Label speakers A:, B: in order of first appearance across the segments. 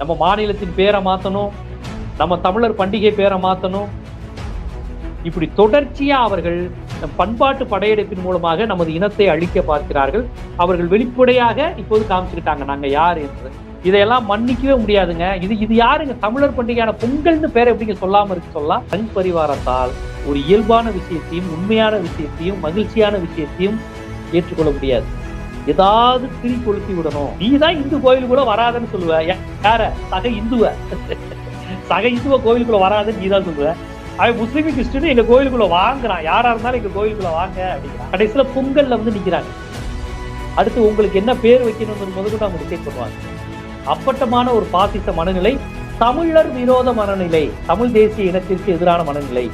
A: நம்ம மாநிலத்தின் பேரை மாற்றணும் நம்ம தமிழர் பண்டிகை பேரை மாற்றணும் இப்படி தொடர்ச்சியாக அவர்கள் பண்பாட்டு படையெடுப்பின் மூலமாக நமது இனத்தை அழிக்க பார்க்கிறார்கள். அவர்கள் வெளிப்படையாக இப்போது காமிச்சுக்கிட்டாங்க நாங்கள் யார் என்று இதையெல்லாம் மன்னிக்கவே முடியாதுங்க. இது இது யாருங்க? தமிழர் பண்டிகையான பொங்கல்னு பேரை எப்படிங்க சொல்லாமல் இருக்கு சொல்லலாம்? தன் பரிவாரத்தால் ஒரு இயல்பான விஷயத்தையும் உண்மையான விஷயத்தையும் மகிழ்ச்சியான விஷயத்தையும் ஏற்றுக்கொள்ள முடியாது. ஏதாவது திரி கொளுத்தி விடணும். நீ தான் இந்து கோயிலுக்குள்ள வராதன்னு சொல்லுவ. யார? சக இந்துவ. சக இந்துவ கோயிலுக்குள்ள வராதுன்னு நீ தான் சொல்லுவ. அவன் முஸ்லீம் கிறிஸ்டின் எங்க கோயிலுக்குள்ள வாங்குறான். யாரா இருந்தாலும் எங்க கோயிலுக்குள்ள வாங்க அப்படிங்கிறான். கடைசியில பொங்கல்ல வந்து நிக்கிறாங்க. அடுத்து உங்களுக்கு என்ன பேர் வைக்கணும்னு முதல்ல அவங்க டிசைட் பண்ணுவாங்க. அப்பட்டமான ஒரு பாசிச மனநிலை தமிழர் விரோத மனநிலை தமிழ் தேசிய இனத்திற்கு எதிரான மனநிலை.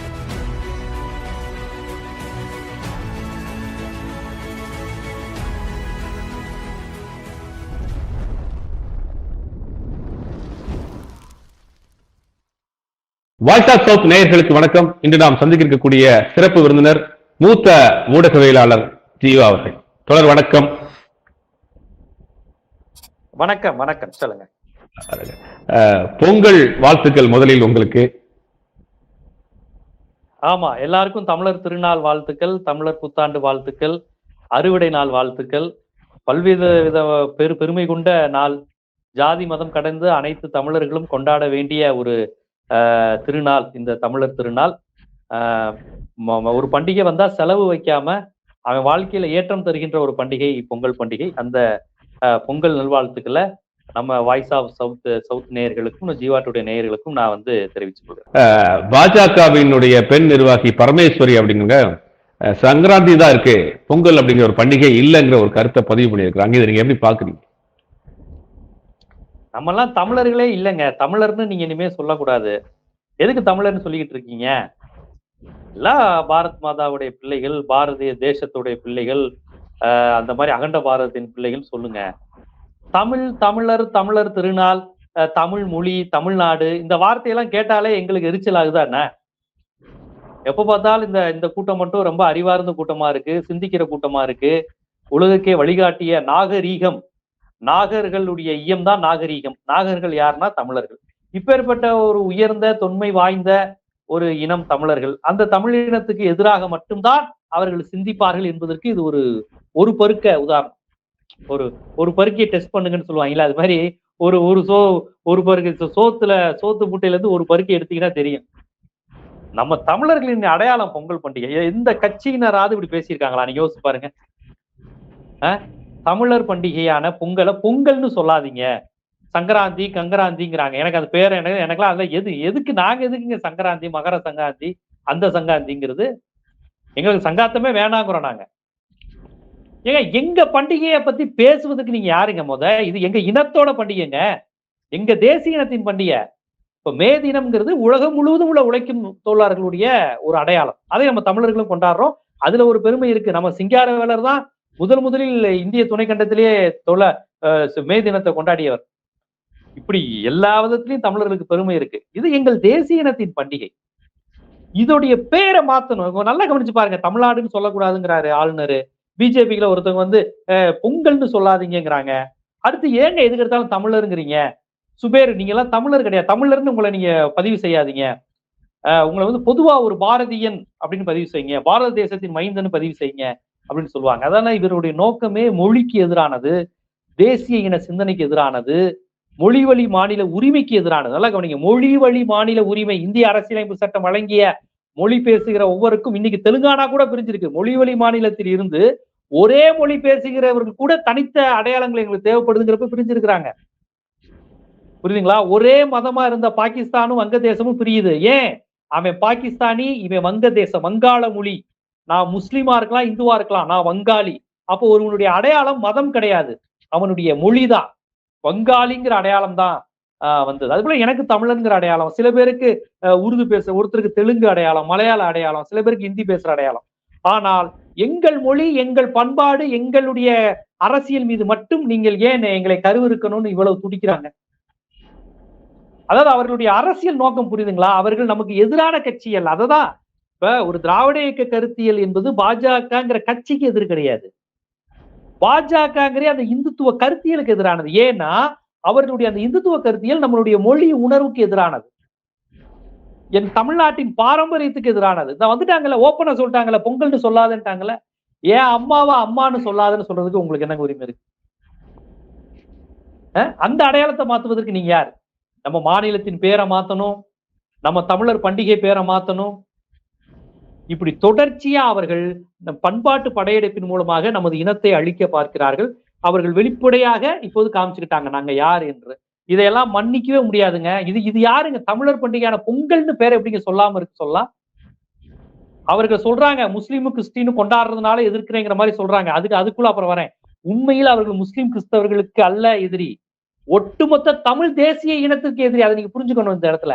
B: வாய்ஸ் ஆஃப் சவுத் நேயர்களுக்கு வணக்கம். இன்று நாம் சந்திக்க இருக்கக்கூடிய சிறப்பு விருந்தினர் மூத்த ஊடகவியலாளர் ஜீவா அவர்கள். தொடர் வணக்கம்.
A: வணக்கம் வணக்கம். சொல்லுங்க.
B: பொங்கல் வாழ்த்துக்கள் முதலில் உங்களுக்கு.
A: ஆமா எல்லாருக்கும் தமிழர் திருநாள் வாழ்த்துக்கள் தமிழர் புத்தாண்டு வாழ்த்துக்கள் அறுவடை நாள் வாழ்த்துக்கள். பல்வேறு வித பெரு பெருமை கொண்ட நாள். ஜாதி மதம் கடந்து அனைத்து தமிழர்களும் கொண்டாட வேண்டிய ஒரு திருநாள் இந்த தமிழர் திருநாள் ஒரு பண்டிகை வந்தா செலவு வைக்காம அவன் வாழ்க்கையில ஏற்றம் தருகின்ற ஒரு பண்டிகை பொங்கல் பண்டிகை. அந்த பொங்கல் நல்வாழ்த்துக்களை நம்ம வாய்ஸ் ஆஃப் சவுத் சவுத் நேயர்களுக்கும் ஜீவாட்டுடைய நேயர்களுக்கும் நான் வந்து தெரிவிச்சு
B: பாஜகவினுடைய பெண் நிர்வாகி பரமேஸ்வரி அப்படிங்கிற சங்கராந்தி தான் இருக்கு. பொங்கல் அப்படிங்கிற ஒரு பண்டிகை இல்லைங்கிற ஒரு கருத்தை பதிவு பண்ணியிருக்கிறாங்க. இதை நீங்க எப்படி பாக்குறீங்க
A: நம்ம எல்லாம் தமிழர்களே இல்லைங்க. தமிழர்னு நீங்க இனிமே சொல்லக்கூடாது. எதுக்கு தமிழர்னு சொல்லிக்கிட்டு இருக்கீங்க? எல்லாம் பாரத் மாதாவுடைய பிள்ளைகள் பாரதிய தேசத்துடைய பிள்ளைகள் அந்த மாதிரி அகண்ட பாரதத்தின் பிள்ளைகள் சொல்லுங்க. தமிழ் தமிழர் தமிழர் திருநாள் தமிழ் மொழி தமிழ்நாடு இந்த வார்த்தையெல்லாம் கேட்டாலே எங்களுக்கு எரிச்சல் ஆகுதா எப்ப பார்த்தாலும் இந்த இந்த கூட்டம் மட்டும் ரொம்ப அறிவார்ந்த கூட்டமா இருக்கு சிந்திக்கிற கூட்டமா இருக்கு. உலகுக்கே வழிகாட்டிய நாகரீகம். நாகர்களுடைய ஐயம் தான் நாகரீகம். நாகர்கள் யாருன்னா தமிழர்கள். இப்பேற்பட்ட ஒரு உயர்ந்த தொன்மை வாய்ந்த ஒரு இனம் தமிழர்கள். அந்த தமிழ் இனத்துக்கு எதிராக மட்டும்தான் அவர்கள் சிந்திப்பார்கள் என்பதற்கு இது ஒரு ஒரு பருக்க உதாரணம். ஒரு ஒரு பருக்கையை டெஸ்ட் பண்ணுங்கன்னு சொல்லுவாங்கல்ல அது மாதிரி ஒரு ஒரு சோ ஒரு பருக்கு சோத்துல சோத்து மூட்டையில இருந்து ஒரு பருக்கை எடுத்தீங்கன்னா தெரியும். நம்ம தமிழர்களின் அடையாளம் பொங்கல் பண்டிகை. எந்த கட்சியினராவது இப்படி பேசியிருக்காங்களா? நீங்க யோசிச்சு பாருங்க. அஹ்? தமிழர் பண்டிகையான பொங்கலை பொங்கல்னு சொல்லாதீங்க. சங்கராந்தி கங்கராந்திங்கிறாங்க. எனக்கு அது பேர் எனக்கு எனக்குலாம் அதெல்லாம் எது எதுக்கு நாங்க எதுக்குங்க சங்கராந்தி மகர சங்கராந்தி அந்த சங்கராந்திங்கிறது எங்களுக்கு சங்காத்தமே வேணாங்கிறோம் நாங்க. ஏங்க எங்க பண்டிகையை பத்தி பேசுவதுக்கு நீங்க யாருங்க முத? இது எங்க இனத்தோட பண்டிகைங்க. எங்க தேசிய இனத்தின் பண்டிகை. இப்ப மே தினம்ங்கிறது உலகம் முழுவதும் உள்ள உழைக்கும் தொழிலாளர்களுடைய ஒரு அடையாளம். அதை நம்ம தமிழர்களும் கொண்டாடுறோம். அதுல ஒரு பெருமை இருக்கு. நம்ம சிங்கார வேலர் தான் முதல் முதலில் இந்திய துணைக்கண்டத்திலேயே தொலை மே தினத்தை கொண்டாடியவர். இப்படி எல்லா விதத்திலையும் தமிழர்களுக்கு பெருமை இருக்கு. இது எங்கள் தேசிய இனத்தின் பண்டிகை. இதோடைய பேரை மாத்தணும். நல்லா கவனிச்சு பாருங்க. தமிழ்நாடுன்னு சொல்லக்கூடாதுங்கிறாரு ஆளுநரு. பிஜேபிக்குல ஒருத்தவங்க வந்து பொங்கல்னு சொல்லாதீங்கிறாங்க அடுத்து ஏங்க எதுக்கு எடுத்தாலும் தமிழருங்கிறீங்க? சுபேர் நீங்க எல்லாம் தமிழர் கிடையாது. தமிழர்னு உங்களை நீங்க பதிவு செய்யாதீங்க. உங்களை வந்து பொதுவா ஒரு பாரதியன் அப்படின்னு பதிவு செய்யுங்க. பாரத தேசத்தின் மைந்தன்னு பதிவு செய்யுங்க. அப்படின்னு சொல்லுவாங்க. அதனால இவருடைய நோக்கமே மொழிக்கு எதிரானது தேசிய இன சிந்தனைக்கு எதிரானது மொழி வழி மாநில உரிமைக்கு எதிரானது. நல்லா கவனிங்க. மொழி வழி மாநில உரிமை இந்திய அரசியலமைப்பு சட்டம் வழங்கிய மொழி பேசுகிற ஒவ்வொருக்கும் இன்னைக்கு தெலுங்கானா கூட பிரிஞ்சிருக்கு. மொழி வழி மாநிலத்தில் இருந்து ஒரே மொழி பேசுகிறவர்கள் கூட தனித்த அடையாளங்கள் எங்களுக்கு தேவைப்படுதுங்கிறப்ப பிரிஞ்சிருக்கிறாங்க. புரியுதுங்களா? ஒரே மதமா இருந்த பாகிஸ்தானும் வங்கதேசமும் பிரியுது. ஏன்? அவன் பாகிஸ்தானி இவன் வங்கதேசம் வங்காள மொழி. நான் முஸ்லீமா இருக்கலாம் இந்துவா இருக்கலாம் நான் வங்காளி. அப்போ ஒருவனுடைய அடையாளம் மதம் கிடையாது. அவனுடைய மொழிதான். வங்காளிங்கிற அடையாளம் தான் ஆஹ் வந்தது. அது போல எனக்கு தமிழன்கிற அடையாளம் சில பேருக்கு உருது பேச ஒருத்தருக்கு தெலுங்கு அடையாளம் மலையாள அடையாளம் சில பேருக்கு ஹிந்தி பேசுற அடையாளம். ஆனால் எங்கள் மொழி எங்கள் பண்பாடு எங்களுடைய அரசியல் மீது மட்டும் நீங்கள் ஏன் எங்களை கருவிருக்கணும்னு இவ்வளவு துடிக்கிறாங்க? அதாவது அவர்களுடைய அரசியல் நோக்கம் புரியுதுங்களா? அவர்கள் நமக்கு எதிரான கட்சிகள் அததான் இப்ப ஒரு திராவிட இயக்க கருத்தியல் என்பது பாஜகங்கிற கட்சிக்கு எதிர் கிடையாது. பாஜகங்கிற அந்த இந்துத்துவ கருத்தியலுக்கு எதிரானது. ஏன்னா அவர்களுடைய அந்த இந்துத்துவ கருத்தியல் நம்மளுடைய மொழி உணர்வுக்கு எதிரானது. என் தமிழ்நாட்டின் பாரம்பரியத்துக்கு எதிரானது. இந்த வந்துட்டாங்கல்ல ஓப்பனா சொல்லிட்டாங்கல்ல பொங்கல்னு சொல்லாதுன்ட்டாங்கல்ல. ஏன் அம்மாவா அம்மான்னு சொல்லாதுன்னு சொல்றதுக்கு உங்களுக்கு என்ன உரிமை இருக்கு? அந்த அடையாளத்தை மாத்துவதற்கு நீங்க யார்? நம்ம மாநிலத்தின் பேரை மாத்தணும் நம்ம தமிழர் பண்டிகை பேரை மாத்தணும் இப்படி தொடர்ச்சியா அவர்கள் இந்த பண்பாட்டு படையெடுப்பின் மூலமாக நமது இனத்தை அழிக்க பார்க்கிறார்கள். அவர்கள் வெளிப்படையாக இப்போது காமிச்சுக்கிட்டாங்க நாங்க யார்? என்று. இதையெல்லாம் மன்னிக்கவே முடியாதுங்க. இது இது யாருங்க? தமிழர் பண்டிகையான பொங்கல்னு பேர் எப்படிங்க சொல்லாம இருக்கு சொல்லலாம்? அவர்கள் சொல்றாங்க முஸ்லீமு கிறிஸ்டின்னு கொண்டாடுறதுனால எதிர்க்கிறேங்கிற மாதிரி சொல்றாங்க. அதுக்கு அதுக்குள்ள அப்புறம் வரேன். உண்மையில் அவர்கள் முஸ்லீம் கிறிஸ்தவர்களுக்கு அல்ல எதிரி. ஒட்டுமொத்த தமிழ் தேசிய இனத்திற்கு எதிரி. அதை நீங்க புரிஞ்சுக்கணும் இந்த இடத்துல.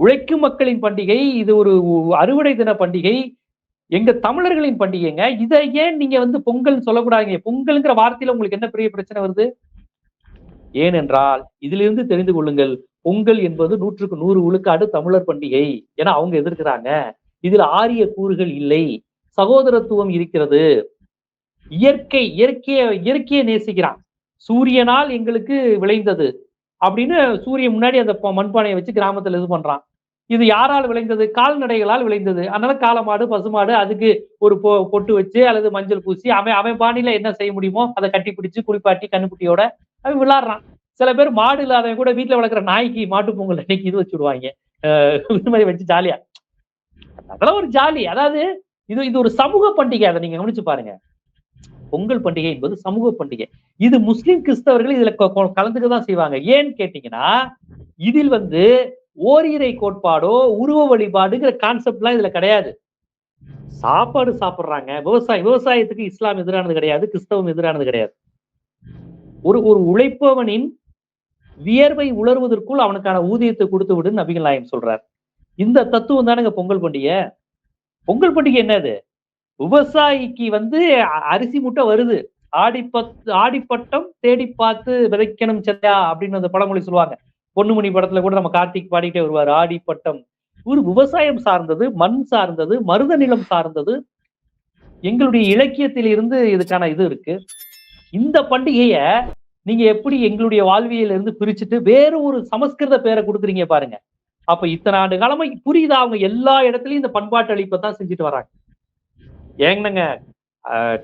A: உழைக்கும் மக்களின் பண்டிகை இது ஒரு அறுவடை தின பண்டிகை. எங்க தமிழர்களின் பண்டிகைங்க. இதை ஏன் நீங்க வந்து பொங்கல் சொல்லக்கூடாதுங்க? பொங்கல்ங்கிற வார்த்தையில உங்களுக்கு என்ன பெரிய பிரச்சனை வருது? ஏனென்றால் இதிலிருந்து தெரிந்து கொள்ளுங்கள் பொங்கல் என்பது நூற்றுக்கு நூறு விழுக்காடு தமிழர் பண்டிகை ஏன்னா அவங்க எதிர்க்கிறாங்க. இதுல ஆரிய கூறுகள் இல்லை. சகோதரத்துவம் இருக்கிறது. இயற்கை இயற்கைய இயற்கையை நேசிக்கிறான். சூரியனால் எங்களுக்கு விளைந்தது. அப்படின்னு சூரியன் முன்னாடி அந்த மண்பானையை வச்சு கிராமத்துல இது பண்றான். இது யாரால் விளைந்தது? கால்நடைகளால் விளைந்தது. அதனால காலமாடு பசுமாடு அதுக்கு ஒரு பொ- பொட்டு வச்சு அல்லது மஞ்சள் பூசி அவன் அவன் பாணியில என்ன செய்ய முடியுமோ அதை கட்டி பிடிச்சு குளிப்பாட்டி கண்ணுக்குட்டியோட அவன் விளாடுறான். சில பேர் மாடு இல்லாதவன் கூட வீட்டுல வளர்க்குற நாய்க்கு மாட்டு பொங்கல் அன்னைக்கு இது வச்சுடுவாங்க. அஹ் இது மாதிரி வச்சு ஜாலியா. அதெல்லாம் ஒரு ஜாலி. அதாவது இது இது ஒரு சமூக பண்டிகை. அதை நீங்க கவனிச்சு பாருங்க. பொங்கல் பண்டிகை என்பது சமூக பண்டிகை. இது முஸ்லிம் கிறிஸ்தவர்கள் இதுல கலந்துக்க தான் செய்வாங்க. ஏன்னு கேட்டீங்கன்னா இதில் வந்து ஓரிரை கோட்பாடோ உருவ வழிபாடுங்கிற கான்செப்ட்லாம் இதுல கிடையாது. சாப்பாடு சாப்பிடுறாங்க. விவசாயம் விவசாயத்துக்கு இஸ்லாம் எதிரானது கிடையாது கிறிஸ்தவம் எதிரானது கிடையாது. ஒரு ஒரு உழைப்பவனின் வியர்வை உலர்வதற்குள் அவனுக்கான ஊதியத்தை கொடுத்து விடுன்னு நபிகள் நாயம் சொல்றார். இந்த தத்துவம் தானுங்க பொங்கல் பண்டிகை? பொங்கல் பண்டிகை என்னது விவசாயிக்கு வந்து அ- அரிசி மூட்டை வருது. ஆடிப்பத் ஆடிப்பட்டம் தேடி பார்த்து விதைக்கணும் செல்லையா அப்படின்னு அந்த பழமொழி சொல்லுவாங்க. பொன்னுமணி படத்துல கூட நம்ம கார்த்திக் பாடிட்டே வருவார். ஆடிப்பட்டம். ஒரு விவசாயம் சார்ந்தது மண் சார்ந்தது மருத நிலம் சார்ந்தது. எங்களுடைய இலக்கியத்தில் இருந்து இதுக்கான இது இருக்கு. இந்த பண்டிகைய நீங்க எப்படி எங்களுடைய வாழ்வியல இருந்து பிரிச்சுட்டு வேற ஒரு சமஸ்கிருத பேரை கொடுக்குறீங்க பாருங்க. அப்ப இத்தனை ஆண்டு காலமா புரியுதா அவங்க எல்லா இடத்துலயும் இந்த பண்பாட்டு அழிப்பை தான் செஞ்சுட்டு வராங்க. ஏங்கனங்க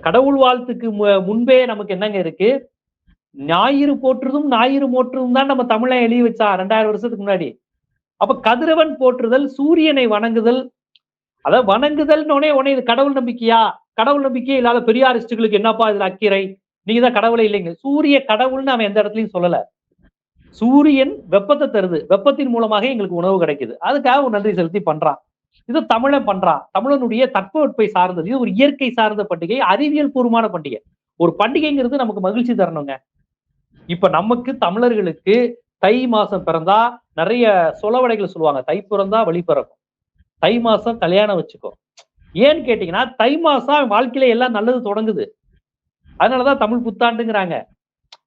A: கடவுள் வாழ்த்துக்கு முன்பே நமக்கு என்னங்க இருக்கு? ஞாயிறு போற்றுதும் ஞாயிறு போற்றுதும் தான் நம்ம தமிழை எழுதி வச்சா ரெண்டாயிரம் வருஷத்துக்கு முன்னாடி. அப்ப கதிரவன் போற்றுதல் சூரியனை வணங்குதல் அதாவது வணங்குதல்னு உடனே இது கடவுள் நம்பிக்கையா? கடவுள் நம்பிக்கையே இல்லாத பெரியாரிஸ்டுகளுக்கு என்னப்பா இதுல அக்கறை? நீங்க தான் கடவுளே இல்லைங்க. சூரிய கடவுள்னு அவன் எந்த இடத்துலயும் சொல்லல. சூரியன் வெப்பத்தை தருது. வெப்பத்தின் மூலமாக எங்களுக்கு உணவு கிடைக்குது. அதுக்காக ஒரு நன்றி செலுத்தி பண்றான். இது தமிழன் பண்றான். தமிழனுடைய தட்பவெட்பை சார்ந்தது. இது ஒரு இயற்கை சார்ந்த பண்டிகை அறிவியல் பூர்வமான பண்டிகை. ஒரு பண்டிகைங்கிறது நமக்கு மகிழ்ச்சி தரணுங்க. இப்ப நமக்கு தமிழர்களுக்கு தை மாசம் பிறந்தா நிறைய சொலவடைகள் சொல்லுவாங்க. தை பிறந்தா வழி பிறக்கும். தை மாசம் கல்யாணம் வச்சுக்கோ. ஏன்னு கேட்டீங்கன்னா தை மாசம் அவன் வாழ்க்கையில எல்லாம் நல்லது தொடங்குது. அதனாலதான் தமிழ் புத்தாண்டுங்கிறாங்க.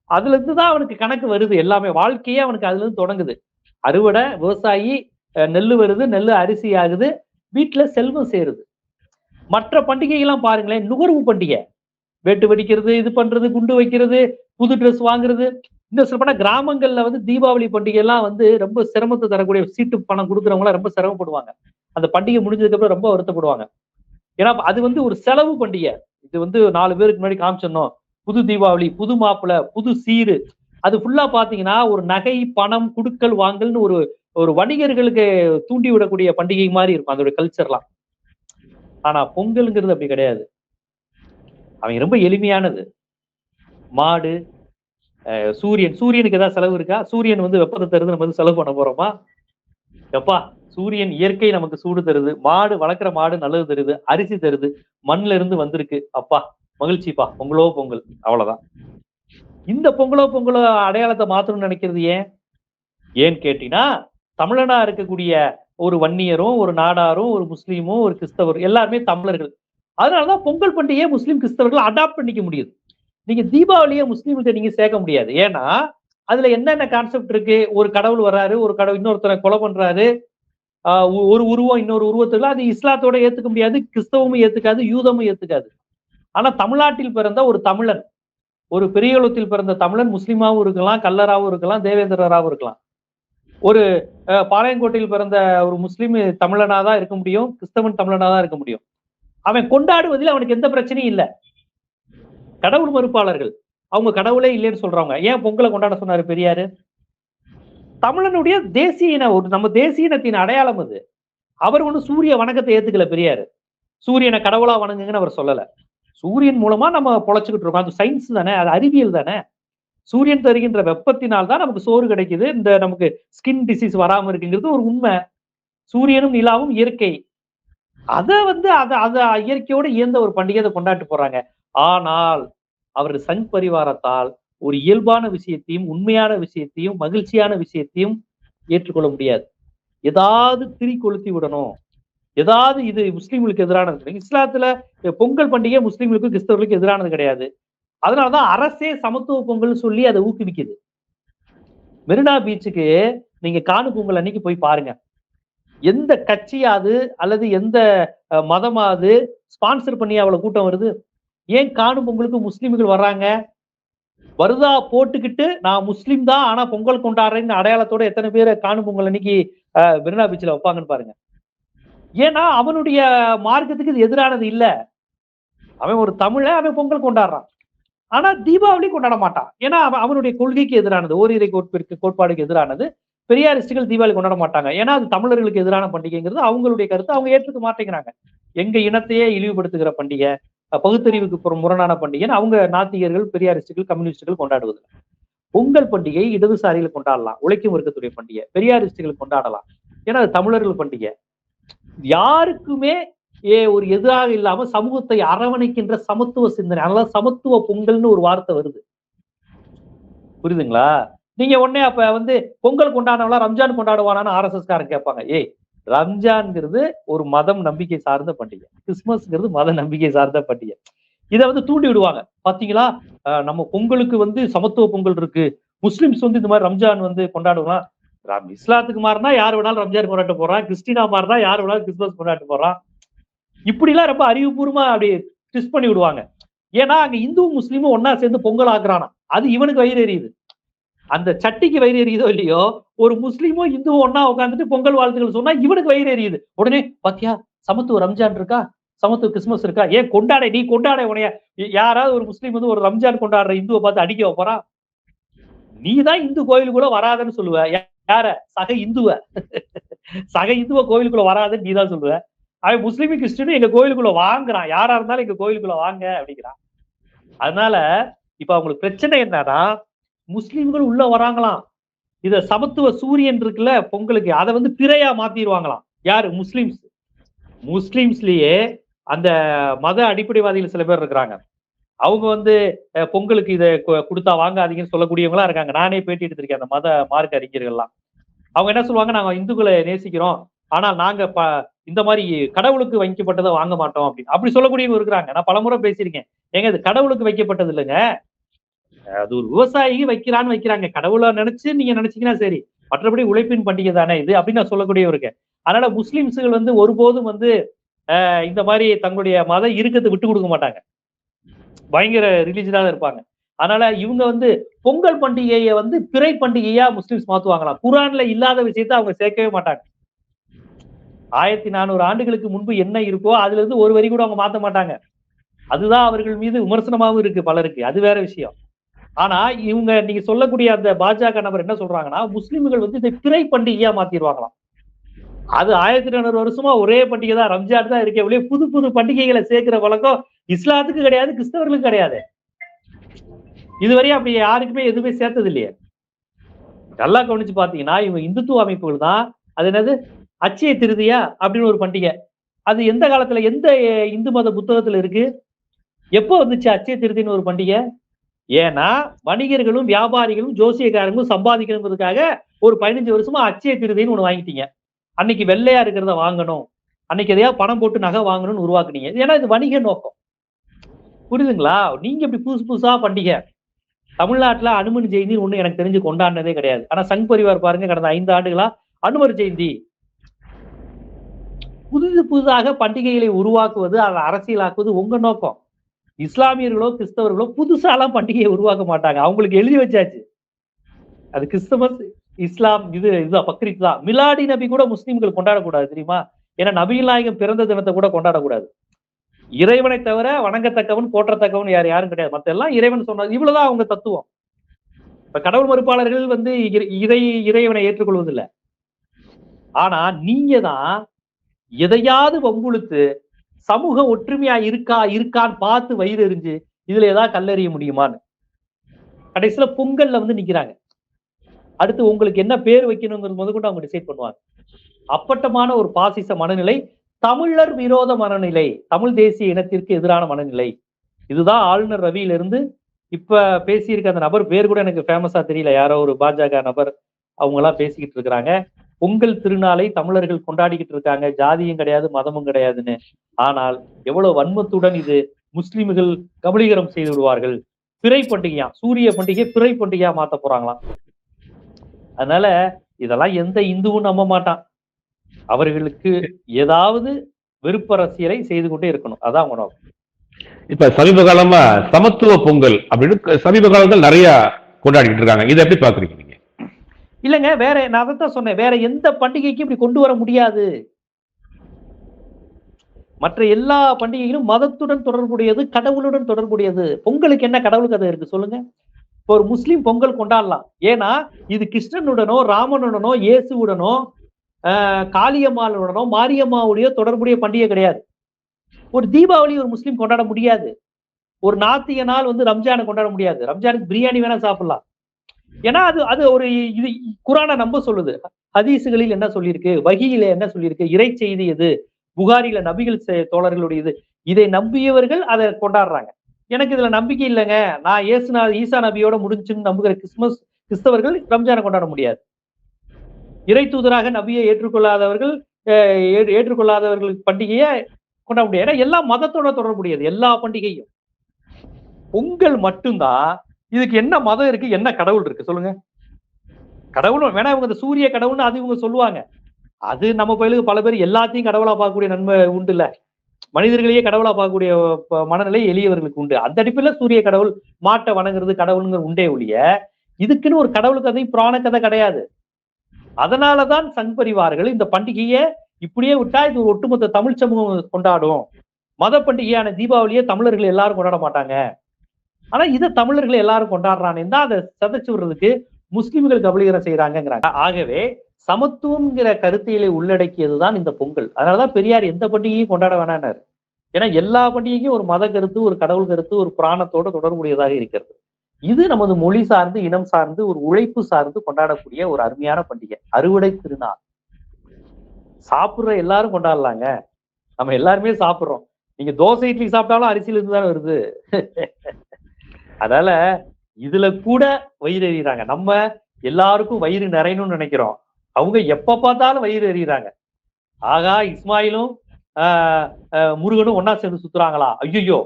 A: அதுல இருந்து தான் அவனுக்கு கணக்கு வருது. எல்லாமே வாழ்க்கையே அவனுக்கு அதுல இருந்து தொடங்குது. அறுவடை விவசாயி அஹ், நெல்லு வருது நெல்லு அரிசி ஆகுது. வீட்டுல செல்வம் சேருது. மற்ற பண்டிகைகள்லாம் பாருங்களேன் நுகர்வு பண்டிகை. வேட்டு வெடிக்கிறது இது பண்றது குண்டு வைக்கிறது புது ட்ரெஸ் வாங்குறது. இன்னும் சொல்லப்போனா கிராமங்கள்ல வந்து தீபாவளி பண்டிகை எல்லாம் வந்து ரொம்ப சிரமத்தை தரக்கூடிய சீட்டு பணம் கொடுக்குறவங்க எல்லாம் ரொம்ப சிரமப்படுவாங்க. அந்த பண்டிகை முடிஞ்சதுக்கு அப்புறம் ரொம்ப வருத்தப்படுவாங்க. ஏன்னா அது வந்து ஒரு செலவு பண்டிகை. இது வந்து நாலு பேருக்கு முன்னாடி காமிச்சிடணும். புது தீபாவளி புது மாப்பிள்ளை புது சீரு. அது ஃபுல்லா பாத்தீங்கன்னா ஒரு நகை பணம் குடுக்கல் வாங்கல்னு ஒரு ஒரு வணிகர்களுக்கு தூண்டி விடக்கூடிய பண்டிகை மாதிரி இருக்கும் அதோட கல்ச்சர்லாம் ஆனா பொங்கல்ங்கிறது அப்படி கிடையாது. அவங்க ரொம்ப எளிமையானது. மாடு அஹ், சூரியன். சூரியனுக்கு ஏதாவது செலவு இருக்கா? சூரியன் வந்து வெப்பத்தை தருது நம்ம வந்து செலவு பண்ண போறோமா? எப்பா சூரியன் இயற்கை நமக்கு சூடு தருது. மாடு வளர்க்குற மாடு நல்லது தருது. அரிசி தருது. மண்ணுல இருந்து வந்திருக்கு. அப்பா மகிழ்ச்சிப்பா. பொங்கலோ பொங்கல். அவ்வளவுதான். இந்த பொங்கலோ பொங்கலோ அடையாளத்தை மாத்தணும்னு நினைக்கிறது ஏன்? ஏன்னு கேட்டீங்கன்னா தமிழனா இருக்கக்கூடிய ஒரு வன்னியரும் ஒரு நாடாரும் ஒரு முஸ்லீமும் ஒரு கிறிஸ்தவரும் எல்லாருமே தமிழர்கள். அதனாலதான் பொங்கல் பண்டிகையை முஸ்லீம் கிறிஸ்தவர்கள் அடாப்ட் பண்ணிக்க முடியுது. நீங்க தீபாவளியை முஸ்லீம்கிட்ட நீங்க சேர்க்க முடியாது. ஏன்னா அதுல என்னென்ன கான்செப்ட் இருக்கு? ஒரு கடவுள் வர்றாரு ஒரு கடவுள் இன்னொருத்தரை கொலை பண்றாரு ஆஹ் ஒரு உருவம் இன்னொரு உருவத்துல அது இஸ்லாத்தோட ஏத்துக்க முடியாது கிறிஸ்தவமும் ஏத்துக்காது யூதமும் ஏத்துக்காது. ஆனா தமிழ்நாட்டில் பிறந்த ஒரு தமிழன் ஒரு பெரியகுளத்தில் பிறந்த தமிழன் முஸ்லீமாவும் இருக்கலாம் கல்லராவும் இருக்கலாம் தேவேந்திரராவும் இருக்கலாம். ஒரு அஹ், பாளையங்கோட்டையில் பிறந்த ஒரு முஸ்லீம் தமிழனா தான் இருக்க முடியும் கிறிஸ்தவன் தமிழனா தான் இருக்க முடியும். அவன் கொண்டாடுவதில் அவனுக்கு எந்த பிரச்சனையும் இல்லை. கடவுள் மறுப்பாளர்கள். அவங்க கடவுளே இல்லைன்னு சொல்றவங்க. ஏன் பொங்கலை கொண்டாட சொன்னாரு பெரியாரு? தமிழனுடைய தேசிய இன ஒரு நம்ம தேசிய இனத்தின் அடையாளம் அது. அவர் ஒண்ணு சூரிய வணக்கத்தை ஏத்துக்கல பெரியாரு. சூரியனை கடவுளா வணங்குங்கன்னு அவர் சொல்லல. சூரியன் மூலமா நம்ம பொழைச்சுக்கிட்டு இருக்கோம். அது சயின்ஸ் தானே அது அறிவியல் தானே. சூரியன் தருகின்ற வெப்பத்தினால் தான் நமக்கு சோறு கிடைக்குது. இந்த நமக்கு ஸ்கின் டிசீஸ் வராம இருக்குங்கிறது ஒரு உண்மை. சூரியனும் நிலாவும் இயற்கை. அத வந்து அத அத இயற்கையோட இயந்த ஒரு பண்டிகை கொண்டாட்டு போறாங்க. ஆனால் அவரது சங் பரிவாரத்தால் ஒரு இயல்பான விஷயத்தையும் உண்மையான விஷயத்தையும் மகிழ்ச்சியான விஷயத்தையும் ஏற்றுக்கொள்ள முடியாது. ஏதாவது திரி கொளுத்தி விடணும். ஏதாவது இது முஸ்லீம்களுக்கு எதிரானது இஸ்லாத்துல பொங்கல் பண்டிகை முஸ்லீம்களுக்கும் கிறிஸ்தவர்களுக்கும் எதிரானது கிடையாது. அதனாலதான் அரசே சமத்துவ பொங்கல் சொல்லி அதை ஊக்குவிக்குது. மெரினா பீச்சுக்கு நீங்க காணு பொங்கல் அன்னைக்கு போய் பாருங்க. எந்த கட்சியாது அல்லது எந்த மதமாவது ஸ்பான்சர் பண்ணி அவ்வளவு கூட்டம் வருது? ஏன் காணும் பொங்கலுக்கு முஸ்லிம்கள் வர்றாங்க? வருதா போட்டுக்கிட்டு நான் முஸ்லீம் தான் ஆனா பொங்கல் கொண்டாடுறேன்னு அடையாளத்தோட எத்தனை பேர் காணும் பொங்கல் அன்னைக்கு அஹ், மெரினா பீச்ல வைப்பாங்கன்னு பாருங்க. ஏன்னா அவனுடைய மார்க்கத்துக்கு இது எதிரானது இல்ல. அவன் ஒரு தமிழ அவன் பொங்கல் கொண்டாடுறான். ஆனா தீபாவளி கொண்டாட மாட்டான். ஏன்னா அவன் அவனுடைய கொள்கைக்கு எதிரானது ஓரிரை கோட்பிற்கு கோட்பாடுக்கு எதிரானது. பெரியாரிஸ்டுகள் தீபாவளி கொண்டாட மாட்டாங்க. ஏன்னா அது தமிழர்களுக்கு எதிரான பண்டிகைங்கிறது அவங்களுடைய கருத்து. அவங்க ஏற்றுக்க மாட்டேங்கிறாங்க. எங்க இனத்தையே இழிவுபடுத்துகிற பண்டிகை. பகுத்தறிவுக்கு முரணான பண்டிகைன்னு அவங்க நாத்திகர்கள் பெரியாரிஸ்டுகள் கம்யூனிஸ்டுகள் கொண்டாடுவது பொங்கல் பண்டிகை இடதுசாரிகள் கொண்டாடலாம். உழைக்கும் வர்க்கத்துடைய பண்டிகை. பெரியாரிஸ்டுகள் கொண்டாடலாம். ஏன்னா அது தமிழர்கள் பண்டிகை. யாருக்குமே ஏ ஒரு எதிராக இல்லாம சமூகத்தை அரவணைக்கின்ற சமத்துவ சிந்தனை அதனால சமத்துவ பொங்கல்னு ஒரு வார்த்தை வருது. புரியுதுங்களா? நீங்க உடனே அப்ப வந்து பொங்கல் கொண்டாடவங்களா ரம்ஜான் கொண்டாடுவானான்னு ஆர்எஸ்எஸ் காரங்க கேட்பாங்க. ஏய் ரம்ஜான்ங்கிறது ஒரு மதம் நம்பிக்கை சார்ந்த பண்டிகை. கிறிஸ்துமஸ்ங்கிறது மத நம்பிக்கை சார்ந்த பண்டிகை. இதை வந்து தூண்டி விடுவாங்க. பாத்தீங்களா? நம்ம பொங்கலுக்கு வந்து சமத்துவ பொங்கல் இருக்கு. முஸ்லிம்ஸ் வந்து இந்த மாதிரி ரம்ஜான் வந்து கொண்டாடுவாங்க. இஸ்லாத்துக்கு மாறினா யார் வேணாலும் ரம்ஜான் கொண்டாட்ட போறான். கிறிஸ்டினா மாறினா யார் வேணாலும் கிறிஸ்துமஸ் கொண்டாட்ட போறான். இப்படிலாம் ரொம்ப அறிவுபூர்வமா அப்படி ட்விஸ்ட் பண்ணி விடுவாங்க. ஏன்னா அங்க இந்துவும் முஸ்லீமும் ஒன்னா சேர்ந்து பொங்கல் ஆக்குறானா அது இவனுக்கு வயிறு எரியுது. அந்த சட்டிக்கு வயிறு எரியுதோ இல்லையோ ஒரு முஸ்லீமும் இந்துவும் ஒன்னா உட்காந்துட்டு பொங்கல் வாழ்த்துக்கள் சொன்னா இவனுக்கு வயிறு எரியுது. உடனே பாத்தியா சமத்துவ ரம்ஜான் இருக்கா? சமத்துவ கிறிஸ்துமஸ் இருக்கா? ஏன் கொண்டாட நீ கொண்டாட உனைய யாராவது ஒரு முஸ்லீம் வந்து ஒரு ரம்ஜான் கொண்டாடுற இந்துவை பார்த்து அடிக்க வைப்பறா? நீ தான் இந்து கோயிலுக்குள்ள வராதன்னு சொல்லுவ. யார? சக இந்துவ. சக இந்துவ கோயிலுக்குள்ள வராதுன்னு நீ தான் சொல்லுவ. அவன் முஸ்லீமும் கிறிஸ்டினும் எங்க கோயிலுக்குள்ள வாங்குறான். யாரா இருந்தாலும் எங்க கோயிலுக்குள்ள வாங்க அப்படிங்கிறான். அதனால இப்ப அவங்களுக்கு பிரச்சனை என்னன்னா முஸ்லீம்கள் உள்ள வராங்களாம். இத சமத்துவ சூரியன் இருக்குல்ல பொங்கலுக்கு அதை வந்து பிறையா மாத்திடுவாங்களாம் யாரு? முஸ்லிம்ஸ். முஸ்லிம்ஸ்லயே அந்த மத அடிப்படைவாதிகள் சில பேர் இருக்கிறாங்க. அவங்க வந்து பொங்கலுக்கு இதை கொடுத்தா வாங்காதீங்கன்னு சொல்லக்கூடியவங்களா இருக்காங்க. நானே பேட்டி எடுத்திருக்கேன் அந்த மத மார்க்க அறிஞர்கள்லாம். அவங்க என்ன சொல்லுவாங்க? நாங்க இந்துக்களை நேசிக்கிறோம். ஆனால் நாங்க ப இந்த மாதிரி கடவுளுக்கு வைக்கப்பட்டதை வாங்க மாட்டோம் அப்படின்னு. அப்படி சொல்லக்கூடியவங்க இருக்கிறாங்க. நான் பலமுறை பேசியிருக்கேன். ஏங்க இது கடவுளுக்கு வைக்கப்பட்டது இல்லைங்க. அது ஒரு விவசாயி வைக்கிறான்னு வைக்கிறாங்க. கடவுளா நினைச்சு நீங்க நினைச்சீங்கன்னா சரி. மற்றபடி உழைப்பின் பண்டிகை தானே இது அப்படின்னு நான் சொல்லக்கூடியவர் இருக்கேன் அதனால முஸ்லிம்ஸுகள் வந்து ஒருபோதும் வந்து இந்த மாதிரி தங்களுடைய மத இருக்கத்தை விட்டு கொடுக்க மாட்டாங்க. பயங்கர ரிலீஜியனா இருப்பாங்க. அதனால இவங்க வந்து பொங்கல் பண்டிகையை வந்து பிறை பண்டிகையா முஸ்லிம்ஸ் மாத்துவாங்களாம். குரான்ல இல்லாத விஷயத்த அவங்க சேர்க்கவே மாட்டாங்க. ஆயிரத்தி நானூறு ஆண்டுகளுக்கு முன்பு என்ன இருக்கோ அதுல இருந்து ஒரு வரி கூட அவங்க மாத்த மாட்டாங்க. அதுதான் அவர்கள் மீது விமர்சனமாவும் இருக்கு பலருக்கு. அது வேற விஷயம். ஆனா இவங்க நீங்க சொல்லக்கூடிய அந்த பாஜக நபர் என்ன சொல்றாங்கன்னா முஸ்லிம்கள் வந்து இதை பிறை பண்டிகையா மாத்திடுவாங்களாம். அது ஆயிரத்தி நானூறு வருஷமா ஒரே பண்டிகை தான் ரம்ஜான் தான் இருக்கே ஒழிய புது புது பண்டிகைகளை சேர்க்கிற வழக்கம் இஸ்லாத்துக்கு கிடையாது கிறிஸ்தவர்களுக்கு கிடையாது. இதுவரையும் அப்படி யாருக்குமே எதுவுமே சேர்த்தது இல்லையே நல்லா கவனிச்சு பாத்தீங்கன்னா இவங்க இந்துத்துவ அமைப்புகள் தான். அது என்னது? அச்சய திருதியா அப்படின்னு ஒரு பண்டிகை. அது எந்த காலத்துல எந்த இந்து மத புத்தகத்துல இருக்கு? எப்போ வந்துச்சு அச்சய திருதின்னு ஒரு பண்டிகை? ஏன்னா வணிகர்களும் வியாபாரிகளும் ஜோசியக்காரங்களும் சம்பாதிக்கணுங்கிறதுக்காக ஒரு பதினஞ்சு வருஷமா அச்சய திருதின்னு ஒன்று வாங்கிட்டீங்க. அன்னைக்கு வெள்ளையா இருக்கிறத வாங்கணும். அன்னைக்கு எதையா பணம் போட்டு நகை வாங்கணும்னு உருவாக்குனீங்க. ஏன்னா இது வணிக நோக்கம். புரியுதுங்களா? நீங்க இப்படி புதுசு புதுசா பண்டிகை. தமிழ்நாட்டுல அனுமன் ஜெயந்தி ஒண்ணு எனக்கு தெரிஞ்சு கொண்டாடினதே கிடையாது. ஆனா சங் பரிவார் பாருங்க கடந்த ஐந்து ஆண்டுகளா அனுமர் ஜெயந்தி. புதுசு புதுதாக பண்டிகைகளை உருவாக்குவது அதை அரசியலாக்குவது உங்க நோக்கம். இஸ்லாமியர்களோ கிறிஸ்தவர்களோ புதுசாலாம் பண்டிகையை உருவாக்க மாட்டாங்க. அவங்களுக்கு எழுதி வச்சாச்சு. அது கிறிஸ்தமஸ் இஸ்லாம் இது இதுதான் பக்ரீத் தான். மிலாடி நபி கூட முஸ்லீம்கள் கொண்டாடக்கூடாது தெரியுமா? ஏன்னா நபிகள் நாயகம் பிறந்த தினத்தை கூட கொண்டாடக்கூடாது. இறைவனை தவிர வணங்கத்தக்கவன் போற்றத்தக்கவன் யார்? யாரும் கிடையாது. மத்த எல்லாம் இறைவன் சொன்னது. இவ்வளவுதான் அவங்க தத்துவம். இப்ப கடவுள் மறுப்பாளர்கள் வந்து இறை இறைவனை ஏற்றுக்கொள்வதில்லை. ஆனா நீங்க தான் எதையாவது வம்புழுத்து சமூக ஒற்றுமையா இருக்கா இருக்கான்னு பார்த்து வயிறு எறிஞ்சு இதுல ஏதாவது கல்லறிய முடியுமான்னு. கடைசியில பொங்கல்ல வந்து நிக்கிறாங்க. அடுத்து உங்களுக்கு என்ன பேர் வைக்கணுங்கிறது முதற்கொண்டு அவங்க டிசைட் பண்ணுவாங்க. அப்பட்டமான ஒரு பாசிச மனநிலை தமிழர் விரோத மனநிலை தமிழ் தேசிய இனத்திற்கு எதிரான மனநிலை. இதுதான் ஆளுநர் ரவியிலிருந்து இப்ப பேசியிருக்க அந்த நபர் பேர் கூட எனக்கு ஃபேமஸா தெரியல. யாரோ ஒரு பாஜக நபர் அவங்க எல்லாம் பேசிக்கிட்டு இருக்கிறாங்க. பொங்கல் திருநாளை தமிழர்கள் கொண்டாடிக்கிட்டு இருக்காங்க. ஜாதியும் கிடையாது மதமும் கிடையாதுன்னு. ஆனால் எவ்வளவு வன்மத்துடன் இது முஸ்லிம்கள் கபலீகரம் செய்து விடுவார்கள். பிறை பண்டிகையா? சூரிய பண்டிகை பிறை பண்டிகையா மாத்த போறாங்களாம். அதனால இதெல்லாம் எந்த இந்துவும் நம்ப மாட்டான். அவர்களுக்கு ஏதாவது வெறுப்பரசியலை செய்து கொண்டே இருக்கணும். அதான் உணவு
B: இப்ப சமீப காலமா சமத்துவ பொங்கல் அப்படின்னு சமீப காலங்கள் நிறைய கொண்டாடிட்டு இருக்காங்க. இதை எப்படி பாக்குறீங்க
A: இல்லைங்க வேற நான் அதைத்தான் சொன்னேன். வேற எந்த பண்டிகைக்கும் இப்படி கொண்டு வர முடியாது. மற்ற எல்லா பண்டிகைகளும் மதத்துடன் தொடர்புடையது கடவுளுடன் தொடர்புடையது. பொங்கலுக்கு என்ன கடவுள் கதை இருக்கு சொல்லுங்க. இப்போ ஒரு முஸ்லீம் பொங்கல் கொண்டாடலாம். ஏன்னா இது கிருஷ்ணனுடனோ ராமனுடனோ இயேசுவுடனோ ஆஹ், காளியம்மாளுடனோ மாரியம்மாவுடைய தொடர்புடைய பண்டிகை கிடையாது. ஒரு தீபாவளி ஒரு முஸ்லீம் கொண்டாட முடியாது. ஒரு நாத்திக நாள் வந்து ரம்ஜானை கொண்டாட முடியாது. ரம்ஜானுக்கு பிரியாணி வேணா சாப்பிடலாம். ஏன்னா அது அது ஒரு இது குரானை நம்ப சொல்லுது. ஹதீசுகளில் என்ன சொல்லியிருக்கு? வகியில என்ன சொல்லியிருக்கு? இறை செய்தி எது? புகாரில நபிகள் தோழர்களுடைய இது. இதை நம்பியவர்கள் அதை கொண்டாடுறாங்க. எனக்கு இதுல நம்பிக்கை இல்லைங்க. நான் ஏசுனா ஈசா நபியோட முடிஞ்சுன்னு நம்புகிற கிறிஸ்துமஸ் கிறிஸ்தவர்கள் ரம்ஜானை கொண்டாட முடியாது. இறை தூதராக நபியை ஏற்றுக்கொள்ளாதவர்கள் அஹ், ஏற்றுக்கொள்ளாதவர்கள் பண்டிகையை கொண்டாட முடியாது. ஏன்னா எல்லா மதத்தோட தொடர்புடையது. எல்லா பண்டிகையும். பொங்கல் மட்டும்தான் இதுக்கு என்ன மதம் இருக்கு என்ன கடவுள் இருக்கு சொல்லுங்க. கடவுளும் வேணா இவங்க இந்த சூரிய கடவுள்னு அது இவங்க சொல்லுவாங்க. அது நம்ம கோயிலுக்கு பல பேர் எல்லாத்தையும் கடவுளா பார்க்கக்கூடிய நன்மை உண்டு இல்ல. மனிதர்களையே கடவுளா பார்க்கக்கூடிய மனநிலை எளியவர்களுக்கு உண்டு. அந்த அடிப்பில் சூரிய கடவுள் மாட்டை வணங்குறது கடவுளுங்கிற உண்டே ஒழிய இதுக்குன்னு ஒரு கடவுள் கதை புராண கதை கிடையாது. அதனாலதான் சங் பரிவார்கள் இந்த பண்டிகையை இப்படியே விட்டா இது ஒட்டுமொத்த தமிழ் சமூகம் கொண்டாடும். மத பண்டிகையான தீபாவளியை தமிழர்கள் எல்லாரும் கொண்டாட மாட்டாங்க. ஆனா இதை தமிழர்கள் எல்லாரும் கொண்டாடுறானே தான் அதை சதைச்சு விடுறதுக்கு முஸ்லிம்கள் கபலீகரம் செய்யறாங்கிறாங்க ஆகவே சமத்துவம்ங்கிற கருத்தியலை உள்ளடக்கியதுதான் இந்த பொங்கல். அதனாலதான் பெரியார் எந்த பண்டிகையும் கொண்டாட வேணானார் ஏன்னா எல்லா பண்டிகைக்கும் ஒரு மத கருத்து ஒரு கடவுள் கருத்து ஒரு புராணத்தோட தொடர்புடையதாக இருக்கிறது. இது நமது மொழி சார்ந்து இனம் சார்ந்து ஒரு உழைப்பு சார்ந்து கொண்டாடக்கூடிய ஒரு அருமையான பண்டிகை. அறுவடை திருநாள். சாப்பிடுற எல்லாரும் கொண்டாடலாங்க. நம்ம எல்லாருமே சாப்பிடுறோம். நீங்க தோசை இட்லி சாப்பிட்டாலும் அரிசியில இருந்து தானே வருது. அதனால இதுல கூட வயிறு எறிகிறாங்க நம்ம எல்லாருக்கும் வயிறு நிறையணும்னு நினைக்கிறோம். அவங்க எப்ப பார்த்தாலும் வயிறு எறிகிறாங்க ஆகா இஸ்மாயிலும் ஆஹ், முருகனும் ஒன்னா சேர்ந்து சுத்துறாங்களா? ஐயோ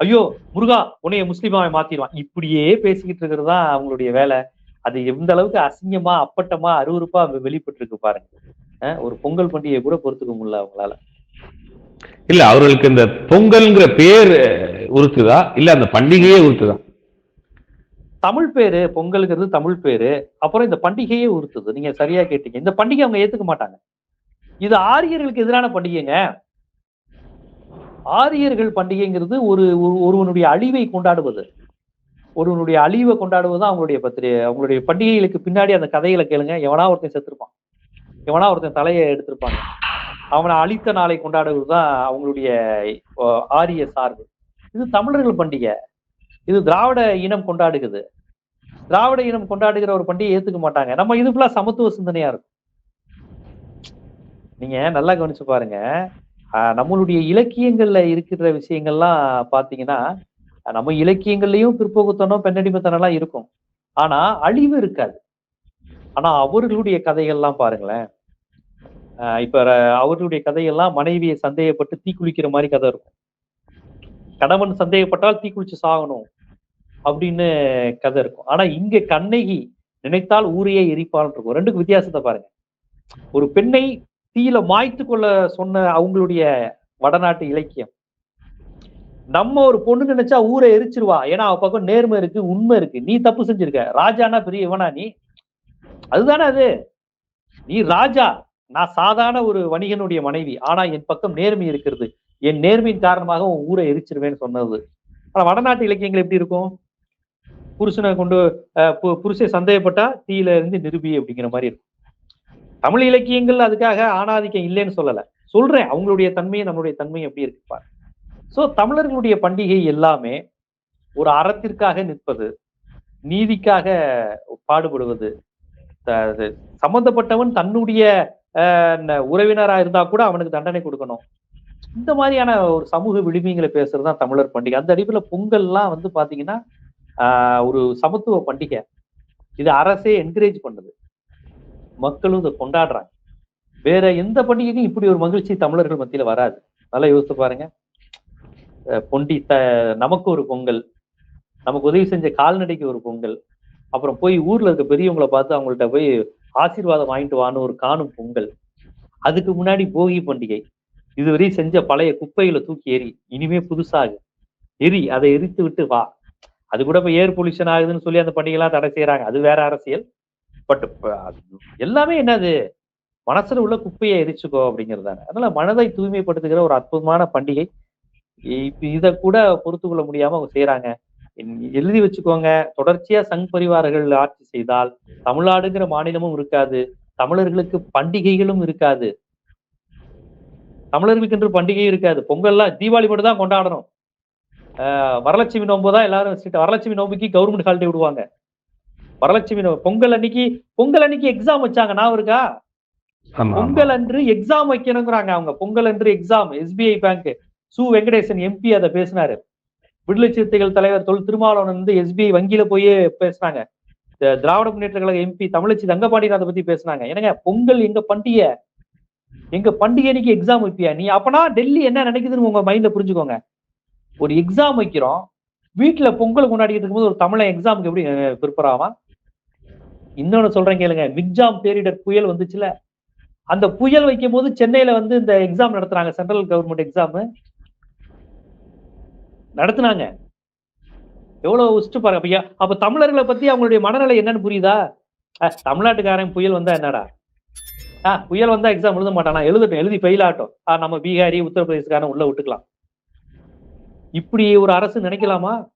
A: ஐயோ முருகா உன்னைய முஸ்லீமாவை மாத்திடுவான். இப்படியே பேசிக்கிட்டு இருக்கிறது தான் அவங்களுடைய வேலை. அது எந்த அளவுக்கு அசிங்கமா அப்பட்டமா அருவருப்பா வெளிப்பட்டு இருக்கு பாருங்க. அஹ், ஒரு பொங்கல் பண்டிகையை கூட பொறுத்துக்க முடியல அவங்களால.
B: இல்ல அவர்களுக்கு இந்த பொங்கல்ங்கிற பேர் உறுத்துதா? இல்ல அந்த பண்டிகையே உறுத்துதா?
A: தமிழ் பேரு பொங்கலுங்கிறது தமிழ் பேரு அப்புறம் இந்த பண்டிகையே உறுத்துது. நீங்க சரியா கேட்டீங்க. இந்த பண்டிகை அவங்க ஏத்துக்க மாட்டாங்க. இது ஆரியர்களுக்கு எதிரான பண்டிகைங்க. ஆரியர்கள் பண்டிகைங்கிறது ஒரு ஒருவனுடைய அழிவை கொண்டாடுவது. ஒருவனுடைய அழிவை கொண்டாடுவது தான் அவங்களுடைய பத்திரிகை அவங்களுடைய பண்டிகைகளுக்கு பின்னாடி அந்த கதைகளை கேளுங்க. எவனா ஒருத்தன் செத்துருப்பான். எவனா ஒருத்தன் தலையை எடுத்திருப்பாங்க. அவனை அழித்த நாளை கொண்டாடுவது தான் அவங்களுடைய ஆரிய சார்பு. இது தமிழர்கள் பண்டிகை. இது திராவிட இனம் கொண்டாடுகிறது. திராவிட இனம் கொண்டாடுகிற ஒரு பண்டிகை ஏத்துக்க மாட்டாங்க. நம்ம இது ஃபுல்லா சமத்துவ சிந்தனையா இருக்கும். நீங்க நல்லா கவனிச்சு பாருங்க. ஆஹ் நம்மளுடைய இலக்கியங்கள்ல இருக்கிற விஷயங்கள்லாம் பாத்தீங்கன்னா நம்ம இலக்கியங்கள்லயும் பிற்போக்குத்தனம் பெண்ணடிமைத்தனம் எல்லாம் இருக்கும். ஆனா அழிவு இருக்காது. ஆனா அவர்களுடைய கதைகள்லாம் பாருங்களேன். ஆஹ் இப்ப ர- அவர்களுடைய கதையெல்லாம் மனைவியை சந்தேகப்பட்டு தீக்குளிக்கிற மாதிரி கதை இருக்கும். கணவன் சந்தேகப்பட்டால் தீக்குளிச்சு சாகணும். அப்படின்னு கதை இருக்கும். ஆனா இங்க கண்ணகி நினைத்தால் ஊரையே எரிப்பால் இருக்கும். ரெண்டுக்கும் வித்தியாசத்தை பாருங்க. ஒரு பெண்ணை தீயில மாய்த்து கொள்ள சொன்ன அவங்களுடைய வடநாட்டு இலக்கியம். நம்ம ஒரு பொண்ணு நினைச்சா ஊரை எரிச்சிருவா. ஏன்னா அவ பக்கம் நேர்மை இருக்கு உண்மை இருக்கு. நீ தப்பு செஞ்சிருக்க. ராஜானா பெரிய இவனா நீ? அதுதானே அது. நீ ராஜா. நான் சாதாரண ஒரு வணிகனுடைய மனைவி. ஆனா என் பக்கம் நேர்மை இருக்கிறது. என் நேர்மையின் காரணமாக உன் ஊரை எரிச்சிருவேன்னு சொன்னது. ஆனா வடநாட்டு இலக்கியங்கள் எப்படி இருக்கும்? புருஷனை கொண்டு புருஷை பு- புருஷன் சந்தேகப்பட்டா தீயில இருந்து நிருபி அப்படிங்கிற மாதிரி இருக்கும். தமிழ் இலக்கியங்கள் அதுக்காக ஆணாதிக்கம் இல்லைன்னு சொல்லல. சொல்றேன் அவங்களுடைய தன்மையை நம்மளுடைய தன்மை எப்படி இருக்கு பாரு சோ தமிழர்களுடைய பண்டிகை எல்லாமே ஒரு அறத்திற்காக நிற்பது நீதிக்காக பாடுபடுவது அது சம்பந்தப்பட்டவன் தன்னுடைய அஹ், உறவினரா இருந்தா கூட அவனுக்கு தண்டனை கொடுக்கணும். இந்த மாதிரியான ஒரு சமூக விழுமியங்களை பேசுறது தான் தமிழர் பண்டிகை. அந்த அடிப்படையில் பொங்கல்லாம் வந்து பாத்தீங்கன்னா ஒரு சமத்துவ பண்டிகை. இது அரசே என்கரேஜ் பண்ணுது. மக்களும் இதை கொண்டாடுறாங்க. வேற எந்த பண்டிகைக்கும் இப்படி ஒரு மகிழ்ச்சி தமிழர்கள் மத்தியில வராது. நல்லா யோசித்து பாருங்க. பொண்டி த நமக்கு ஒரு பொங்கல் நமக்கு உதவி செஞ்ச கால்நடைக்கு ஒரு பொங்கல் அப்புறம் போய் ஊர்ல இருக்க பெரியவங்களை பார்த்து அவங்கள்ட்ட போய் ஆசீர்வாதம் வாங்கிட்டு வான்னு ஒரு காணும் பொங்கல். அதுக்கு முன்னாடி போகி பண்டிகை. இதுவரை செஞ்ச பழைய குப்பைகளை தூக்கி எரி இனிமே புதுசாக. எரி அதை எரித்து விட்டு வா. அது கூட இப்ப ஏர் பொல்யூஷன் ஆகுதுன்னு சொல்லி அந்த பண்டிகைலாம் தடை செய்யறாங்க அது வேற அரசியல். பட் எல்லாமே என்னது? மனசுல உள்ள குப்பையை எரிச்சுக்கோ அப்படிங்கிறது தானே அதனால மனதை தூய்மைப்படுத்துகிற ஒரு அற்புதமான பண்டிகை. இப்ப இத கூட பொறுத்து கொள்ள முடியாம அவங்க செய்யறாங்க எழுதி வச்சுக்கோங்க. தொடர்ச்சியா சங் பரிவாரர்கள் ஆட்சி செய்தால் தமிழ்நாடுங்கிற மாநிலமும் இருக்காது. தமிழர்களுக்கு பண்டிகைகளும் இருக்காது. தமிழர்களுக்கு என்று பண்டிகை இருக்காது. பொங்கல்லாம் தீபாவளி மட்டும் தான் கொண்டாடணும். வரலட்சுமி நோன்பு தான் எல்லாரும் வரலட்சுமி நோம்புக்கு கவர்மெண்ட் ஹாலிடே விடுவாங்க. வரலட்சுமி நோம்பு பொங்கல் அன்னைக்கு பொங்கல் அன்னைக்கு எக்ஸாம் வச்சாங்க நான் இருக்கா. பொங்கல் அன்று எக்ஸாம் வைக்கணுங்கிறாங்க அவங்க. பொங்கல் அன்று exam SBI bank Su Venkatesan MP அதை பேசினாரு. விடுதலை சிறுத்தைகள் தலைவர் தொல் திருமாவளவன் வந்து எஸ்பிஐ வங்கியில போய் பேசினாங்க திராவிட முன்னேற்ற கழக எம்பி தமிழச்சி தங்கபாண்டியன் அதை பத்தி பேசினாங்க. என்னங்க பொங்கல் எங்க பண்டிகை? எங்க பண்டிகை அன்னைக்கு எக்ஸாம் வைப்பியா நீ? அப்பனா டெல்லி என்ன நினைக்குதுன்னு உங்க மைண்ட்ல புரிஞ்சுக்கோங்க. ஒரு எக்ஸாம் வைக்கிறோம். வீட்டுல பொங்கல் முன்னாடி இருக்கும்போது ஒரு தமிழன் எக்ஸாமுக்கு எப்படி ப்ரிப்பேர் ஆவான்? இன்னொன்னு சொல்றேன் கேளுங்க. மிக்ஜாம் பேரிடர் புயல் வந்துச்சுல. அந்த புயல் வைக்கும் போது சென்னையில வந்து இந்த எக்ஸாம் நடத்துறாங்க சென்ட்ரல் கவர்மெண்ட் எக்ஸாம் நடத்துனாங்க. எவ்வளவு உஷ்டு பாருங்க. ஐயா அப்ப தமிழர்களை பத்தி அவங்களுடைய மனநிலை என்னன்னு புரியுதா? அஹ், தமிழ்நாட்டுக்காரன் புயல் வந்தா என்னடா? ஆ புயல் வந்தா எக்ஸாம் எழுத மாட்டானா? எழுதட்டும் எழுதி ஃபெயில் ஆகட்டும். ஆ நம்ம பீகாரி உத்தரப்பிரதேசக்காரன் உள்ள விட்டுக்கலாம். இப்படி ஒரு அரசு நினைக்கலாமா?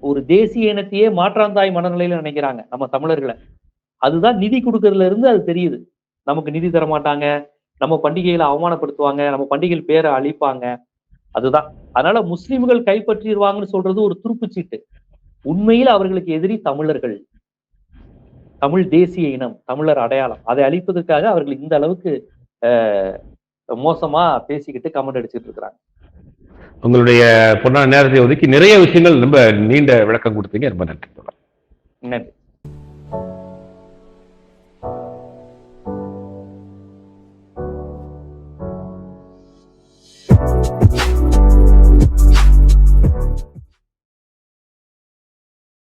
A: ஒரு தேசிய இனத்தையே மாற்றாந்தாய் மனநிலையில நினைக்கிறாங்க நம்ம தமிழர்களை. அதுதான் நிதி கொடுக்கறதுல இருந்து அது தெரியுது. நமக்கு நிதி தர மாட்டாங்க. நம்ம பண்டிகைகளை அவமானப்படுத்துவாங்க. நம்ம பண்டிகைகள் பேரை அழிப்பாங்க. அதுதான். அதனால முஸ்லிம்கள் கைப்பற்றிடுவாங்கன்னு சொல்றது ஒரு துருப்புச்சீட்டு உண்மையில் அவர்களுக்கு எதிரி தமிழர்கள். தமிழ் தேசிய இனம் தமிழர் அடையாளம். அதை அழிப்பதற்காக அவர்கள் இந்த அளவுக்கு மோசமா பேசிக்கிட்டு கமெண்ட் அடிச்சிட்டு இருக்கிறாங்க.
B: உங்களுடைய பொன்னான நேரத்தை ஒதுக்கி நிறைய விஷயங்கள் ரொம்ப நீண்ட விளக்கம் கொடுத்தீங்க. ரொம்ப நன்றி.
A: நன்றி.